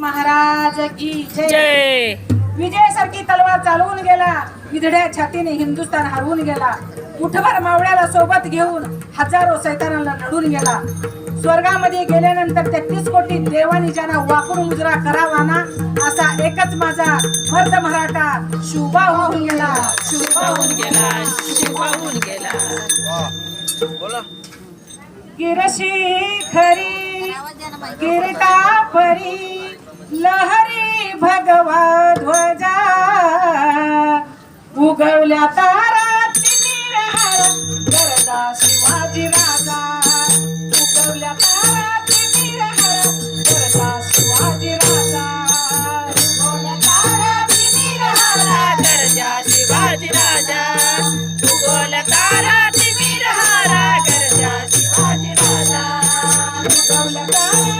महाराज की जय. जय. विजयासारखी तलवार चालवून गेला. विधड्या छातीने हिंदुस्थान हरवून गेला. मुठभर मावळ्याला सोबत घेऊन हजारो सैतानाला लढून गेला. स्वर्गामध्ये गेल्यानंतर तेहतीस कोटी देवानी ज्यांना वाकडून मुजरा करावा ना असा एकच माझा मर्द मराठा शुभा होऊन गेला. शुभा होऊन गेला. शिवाहून गेला. गिरशी खरी गिरता परी. लहरी भगवा ध्वजा. उगवल्या तारा गरदा शिवाजी राजा. उगवल्या तारा गरदा शिवाजी राजा. उगवल्या तारा गरजा शिवाजी राजा. उगवला तारा तिमी हारा गरजा शिवाजी राजा. उगवल्या तारा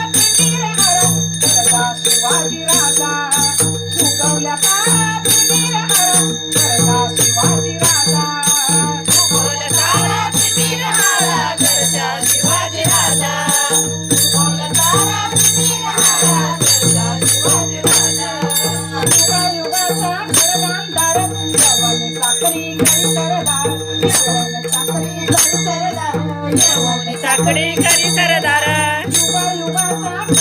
यवन साखरी करी सरदार यवन साखरी करी सरदार यवन साखळी करी सरदार युगायुगाचा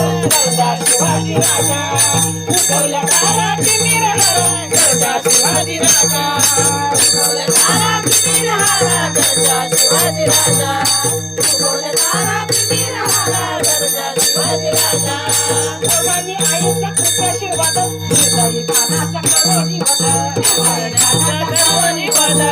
शिवाजी राजा उगवल्या तारा तिमीर हारा गरजा शिवाजी राजा उगवल्या तारा तिमीर हारा गरजा शिवाजी राजा उगवल्या तारा तिमीर हारा गरजा शिवाजी राजा भवानी आईच्या कृपेशिवाद हृदयी कानाच्या करोनी वद खानाचा करोनी वद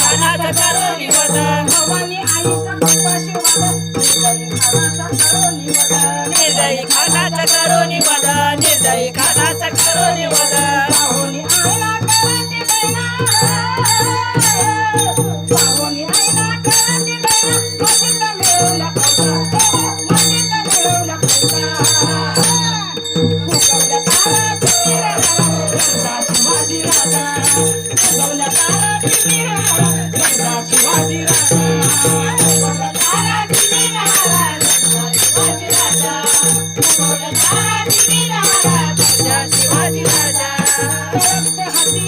खानाचा करोनी वद भवानी आईचा कृपाशिवाद हृदयी कानाच्या करोनी वद निर्दयी खानाचा करोनी वद निर्दयी खानाचा करोनी वद पाहुणी आईला कराची できた!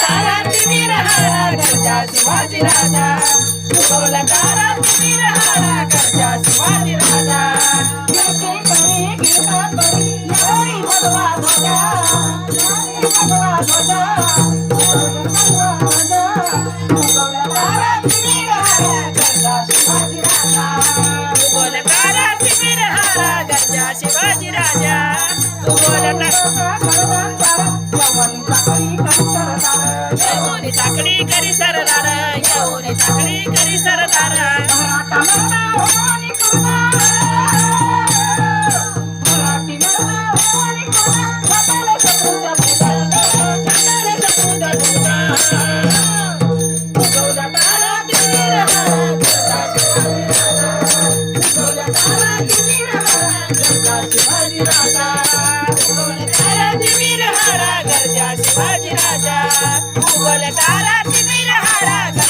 तारा तिमीर हारा गरजा शिवाजी राजा. उगवल्या तारा तिमीर हारा गरजा शिवाजी राजा. गिरते करे येऊन चाकडी करी सरदार. राजा.